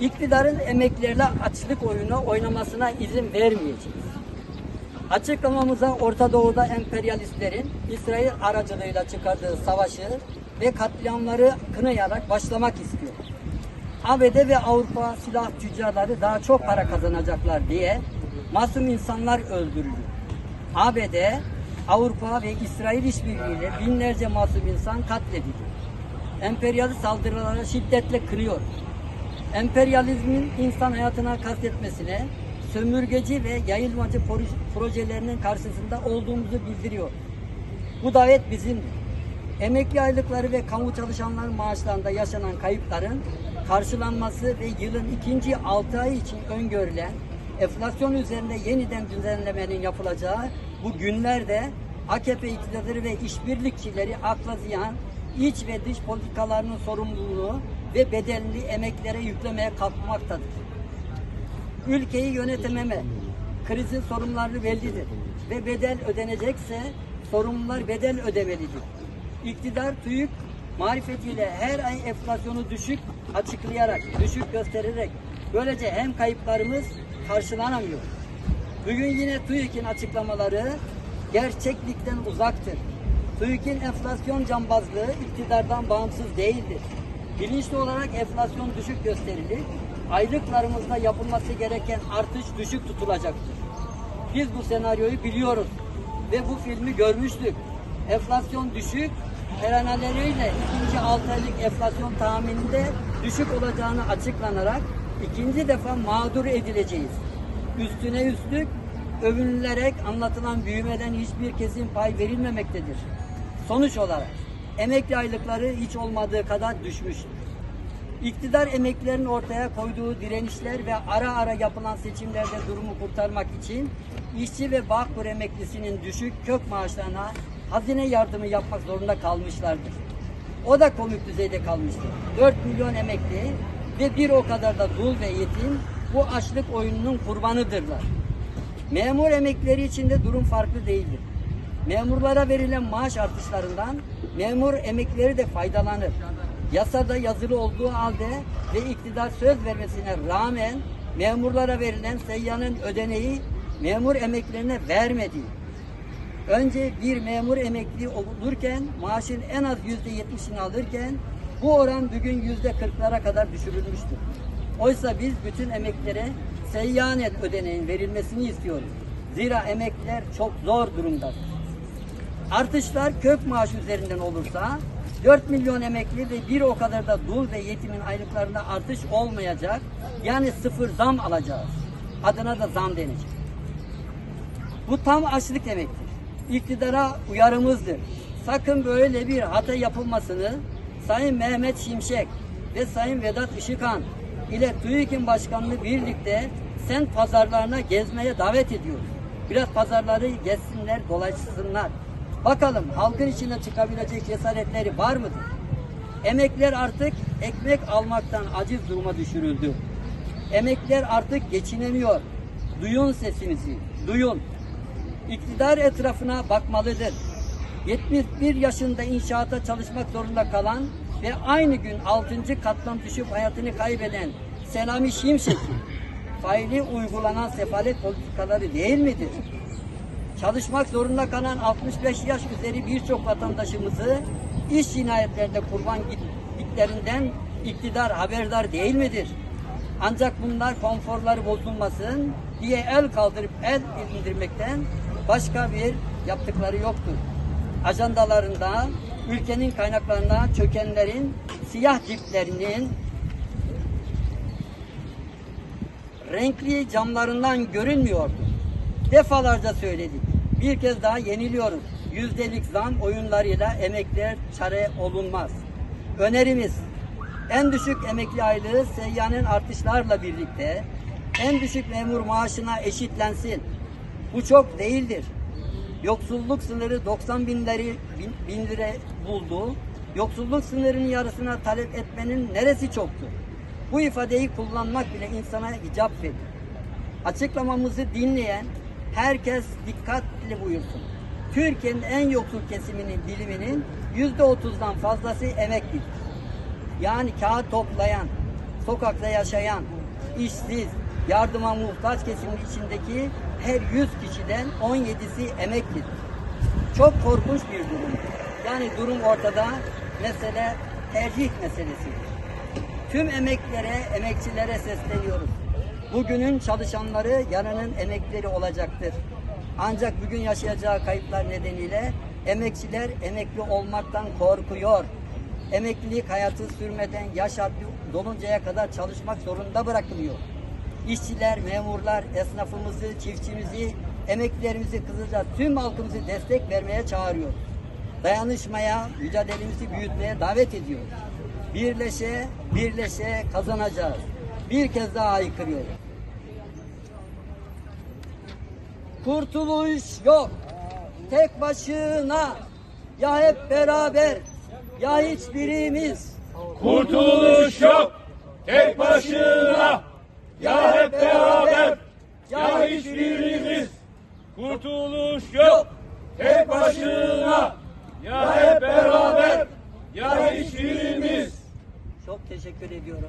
İktidarın emeklilerle açlık oyunu oynamasına izin vermeyeceğiz. Açıklamamıza Orta Doğu'da emperyalistlerin İsrail aracılığıyla çıkardığı savaşı ve katliamları kınayarak başlamak istiyor. ABD ve Avrupa silah tüccarları daha çok para kazanacaklar diye masum insanlar öldürülüyor. ABD, Avrupa ve İsrail işbirliğiyle binlerce masum insan katlediliyor. Emperyalist saldırılara şiddetle kırıyor. Emperyalizmin insan hayatına kastetmesine, sömürgeci ve yayılmacı pro- projelerinin karşısında olduğumuzu bildiriyor. Bu davet bizimdir. Emekli aylıkları ve kamu çalışanların maaşlarında yaşanan kayıpların karşılanması ve yılın ikinci altı ay için öngörülen enflasyon üzerinde yeniden düzenlemenin yapılacağı bu günlerde AKP iktidarı ve işbirlikçileri akla ziyan iç ve dış politikalarının sorumluluğunu ve bedelini emeklilere yüklemeye kalkmaktadır. Ülkeyi yönetememe, krizin sorumluları bellidir ve bedel ödenecekse sorumlular bedel ödemelidir. İktidar TÜİK marifetiyle her ay enflasyonu düşük açıklayarak, düşük göstererek böylece hem kayıplarımız karşılanamıyor. Bugün yine TÜİK'in açıklamaları gerçeklikten uzaktır. TÜİK'in enflasyon cambazlığı iktidardan bağımsız değildir. Bilinçli olarak enflasyon düşük gösterilir. Aylıklarımızda yapılması gereken artış düşük tutulacaktır. Biz bu senaryoyu biliyoruz ve bu filmi görmüştük. Enflasyon düşük, teraneleriyle ikinci 6 aylık enflasyon tahmininde düşük olacağını açıklanarak ikinci defa mağdur edileceğiz. Üstüne üstlük övünülerek anlatılan büyümeden hiçbir kesim pay verilmemektedir. Sonuç olarak emekli aylıkları hiç olmadığı kadar düşmüştür. İktidar emeklilerin ortaya koyduğu direnişler ve ara ara yapılan seçimlerde durumu kurtarmak için işçi ve Bağkur emeklisinin düşük kök maaşlarına hazine yardımı yapmak zorunda kalmışlardır. O da komik düzeyde kalmıştır. 4 milyon emekli ve bir o kadar da dul ve yetim bu açlık oyununun kurbanıdırlar. Memur emeklileri için de durum farklı değildir. Memurlara verilen maaş artışlarından memur emeklileri de faydalanır. Yasada yazılı olduğu halde ve iktidar söz vermesine rağmen memurlara verilen seyyanın ödeneği memur emeklilerine vermediği. Önce bir memur emekli olurken maaşın en az yüzde yetmişini alırken bu oran bugün yüzde kırklara kadar düşürülmüştür. Oysa biz bütün emeklilere seyyanet ödeneğin verilmesini istiyoruz. Zira emekliler çok zor durumdadır. Artışlar kök maaş üzerinden olursa 4 milyon emekli ve bir o kadar da dul ve yetimin aylıklarında artış olmayacak. Yani sıfır zam alacağız. Adına da zam denecek. Bu tam açlık demektir. İktidara uyarımızdır. Sakın böyle bir hata yapılmasını Sayın Mehmet Şimşek ve Sayın Vedat Işıkhan ile TÜİK'in başkanlığı birlikte sen pazarlarına gezmeye davet ediyoruz. Biraz pazarları gezsinler, dolaşsınlar. Bakalım halkın içine çıkabilecek cesaretleri var mıdır? Emekliler artık ekmek almaktan aciz duruma düşürüldü. Emekliler artık geçinemiyor. Duyun sesimizi, duyun. İktidar etrafına bakmalıdır. 71 yaşında inşaata çalışmak zorunda kalan ve aynı gün 6. kattan düşüp hayatını kaybeden Selami Şimşek'in faili uygulanan sefalet politikaları değil midir? Çalışmak zorunda kalan 65 yaş üzeri birçok vatandaşımızı iş cinayetlerinde kurban gittiklerinden iktidar haberdar değil midir? Ancak bunlar konforları bozulmasın diye el kaldırıp el indirmekten başka bir yaptıkları yoktur. Ajandalarında ülkenin kaynaklarına çökenlerin siyah ciplerinin renkli camlarından görünmüyordu. Defalarca söyledik. Bir kez daha yeniliyoruz. Yüzdelik zam oyunlarıyla emekliler çare olunmaz. Önerimiz en düşük emekli aylığı seyyanın artışlarla birlikte en düşük memur maaşına eşitlensin. Bu çok değildir. Yoksulluk sınırı 90 binleri bin, bin lira buldu. Yoksulluk sınırının yarısına talep etmenin neresi çoktu? Bu ifadeyi kullanmak bile insana icap verir. Açıklamamızı dinleyen herkes dikkatli buyursun. Türkiye'nin en yoksul kesiminin diliminin yüzde otuzdan fazlası emeklidir. Yani kağıt toplayan, sokakta yaşayan, işsiz, yardıma muhtaç kesimin içindeki her 100 kişiden 17'si emeklidir. Çok korkunç bir durum. Yani durum ortada. Mesele tercih meselesidir. Tüm emeklilere, emekçilere sesleniyoruz. Bugünün çalışanları yarının emeklileri olacaktır. Ancak bugün yaşayacağı kayıplar nedeniyle emekçiler emekli olmaktan korkuyor. Emeklilik hayatı sürmeden yaş haddi doluncaya kadar çalışmak zorunda bırakılıyor. İşçiler, memurlar, esnafımızı, çiftçimizi, emeklilerimizi kısaca tüm halkımızı destek vermeye çağırıyor. Dayanışmaya, mücadelemizi büyütmeye davet ediyor. Birleşe, birleşe kazanacağız. Bir kez daha haykırıyorum. Kurtuluş yok. Tek başına ya hep beraber ya hiçbirimiz. Kurtuluş yok. Tek başına. Ya hep beraber. Ya hiçbirimiz. Kurtuluş yok. Tek başına. Ya hep beraber. Ya hiçbirimiz. Çok teşekkür ediyorum.